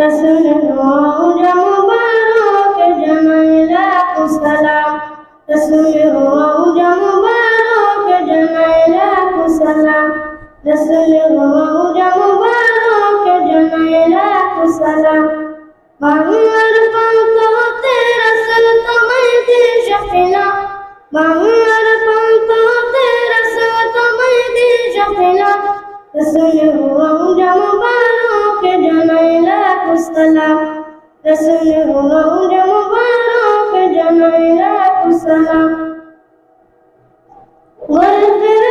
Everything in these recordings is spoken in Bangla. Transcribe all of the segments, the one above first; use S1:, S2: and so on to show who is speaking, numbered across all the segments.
S1: রসুল রোজা মুবারক জানাই লাখো সালাম রসুল রোজা মুবারক জানাই লাখো সালাম রসুল রোজা মুবারক জানাই লাখো সালাম লাখো সালাম। রসুল রোজা মুবারক জানাই লাখো সালাম। গর্বের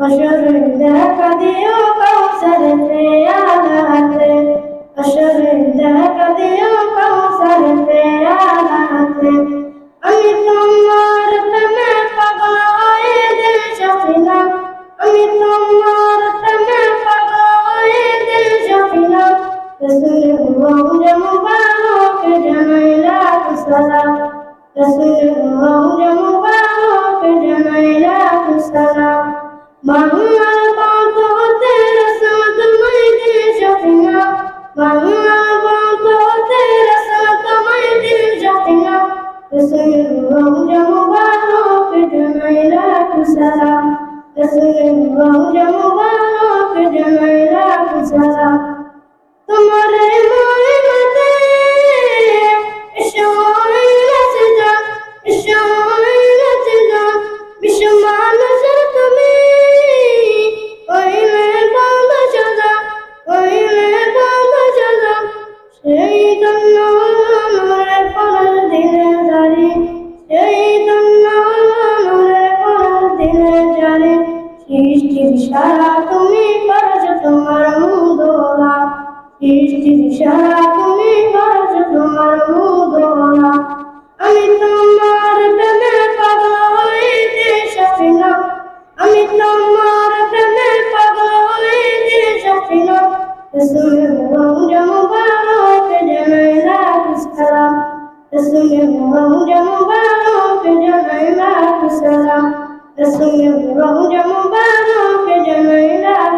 S1: أشهد عندك ذي كوثر في علامة أشهد عندك ذي كوثر في علامة أمت النار تما فقاعد شفنا أمت النار تما فقاعد شفنا رسول الله مبارك جميلات السلام দিও কাউসার পেয়ালাতে হাসরে দেখা দিও কাউসার পেয়ালাতে আমি তোমার প্রেমে পাগল হয়ে দিল সফিনা আমি তোমার প্রেমে পাগল হয়ে দিল সফিনা রসুল রোজা মুবারক জানাই লাখ সেই জন্য মরে পড়ার দিনে জারি সেই জন্য মরে পড়ার দিনে জারি সৃষ্টির সারা তুমি করছ তোমার মুদোলা সৃষ্টির তুমি করছ তোমার মুদোলা আমি তোমার প্রেমে পাগল হইতে সফিনা আমি তোমার প্রেমে পাগল হইতে রসুল রোজা মুবারক জানাই লাখ সালাম রসুল রোজা মুবারক জানাই লাখ